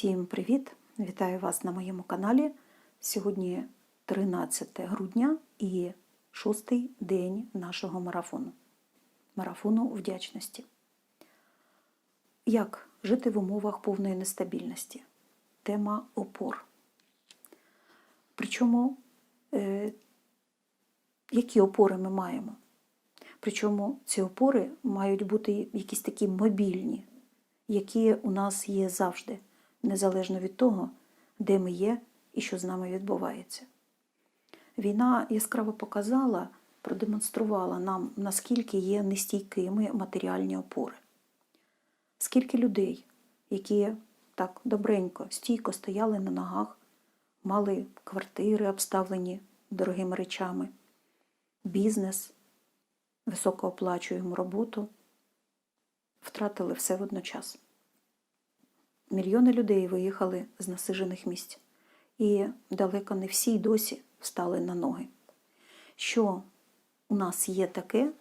Всім привіт! Вітаю вас на моєму каналі. Сьогодні 13 грудня і шостий день нашого марафону. Марафону вдячності. Як жити в умовах повної нестабільності? Тема опор. Причому, е, які опори ми маємо? Причому ці опори мають бути якісь такі мобільні, які у нас є завжди, незалежно від того, де ми є і що з нами відбувається. Війна яскраво показала, продемонструвала нам, наскільки є нестійкими матеріальні опори. Скільки людей, які так добренько, стійко стояли на ногах, мали квартири, обставлені дорогими речами, бізнес, високооплачуємо роботу, втратили все водночас. Мільйони людей виїхали з насижених місць, і далеко не всі й досі встали на ноги. Що у нас є таке,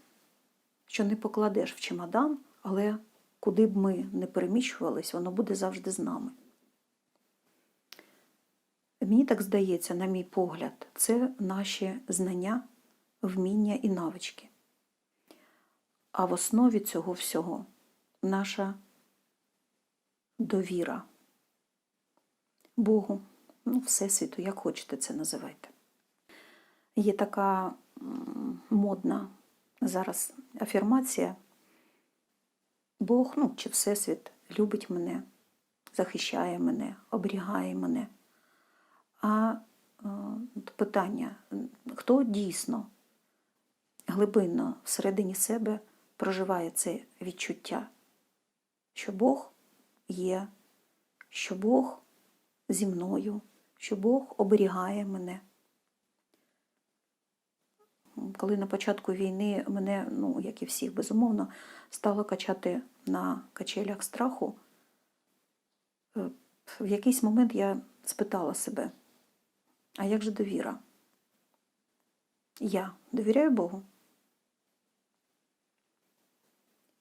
що не покладеш в чемодан, але куди б ми не переміщувались, воно буде завжди з нами. Мені так здається, на мій погляд, це наші знання, вміння і навички. А в основі цього всього наша довіра Богу, ну, Всесвіту, як хочете це називайте. Є така модна зараз афірмація. Бог, ну чи Всесвіт любить мене, захищає мене, оберігає мене. А питання, хто дійсно глибинно всередині себе проживає це відчуття, що Бог є, що Бог зі мною, що Бог оберігає мене. Коли на початку війни мене, ну, як і всіх, безумовно, стало качати на качелях страху, в якийсь момент я спитала себе, а як же довіра? Я довіряю Богу?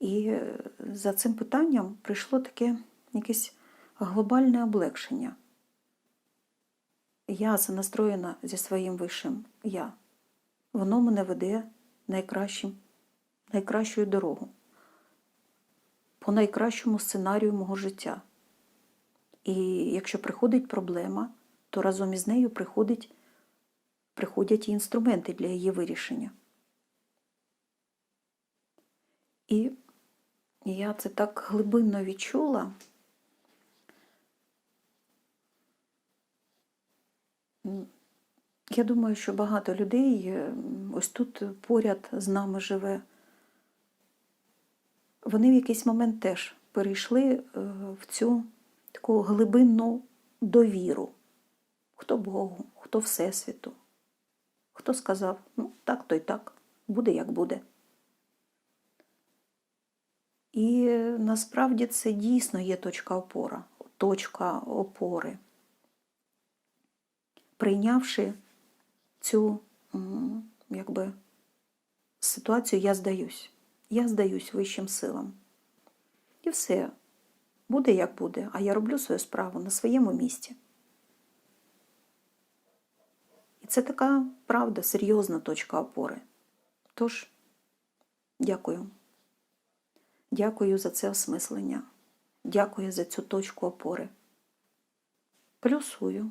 І за цим питанням прийшло таке якесь глобальне облегшення. Я занастроєна зі своїм вищим я. Воно мене веде найкращим, найкращою дорогу, по найкращому сценарію мого життя. І якщо приходить проблема, то разом із нею приходить, приходять і інструменти для її вирішення. І я це так глибинно відчула. Я думаю, що багато людей ось тут поряд з нами живе. Вони в якийсь момент теж перейшли в цю таку глибинну довіру. Хто Богу, хто Всесвіту, хто сказав, ну так то й так, буде як буде. І насправді це дійсно є точка опора, точка опори. Прийнявши цю якби, ситуацію, я здаюсь. Я здаюсь вищим силам. І все, буде як буде, а я роблю свою справу на своєму місці. І це така правда, серйозна точка опори. Тож, дякую. Дякую за це осмислення. Дякую за цю точку опори. Плюсую.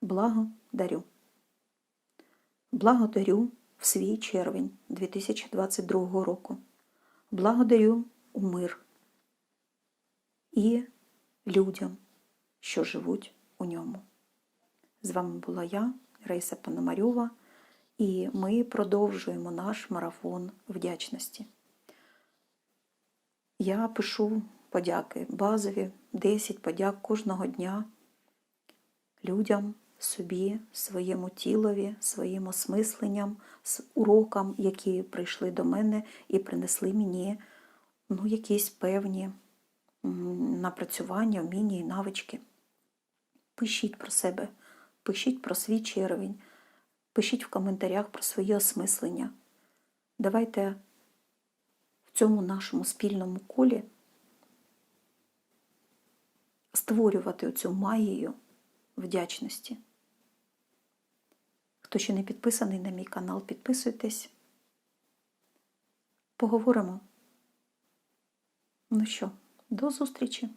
Благодарю. Благодарю в свій червень 2022 року. Благодарю у мир і людям, що живуть у ньому. З вами була я, Рейса Пономарьова, і ми продовжуємо наш марафон вдячності. Я пишу подяки, базові 10 подяк кожного дня людям, собі, своєму тілові, своїм осмисленням, урокам, які прийшли до мене і принесли мені ну, якісь певні напрацювання, вміння і навички. Пишіть про себе, пишіть про свій червень, пишіть в коментарях про свої осмислення. Давайте в цьому нашому спільному колі створювати цю магію вдячності. Хто ще не підписаний на мій канал, підписуйтесь. Поговоримо. Ну що, до зустрічі!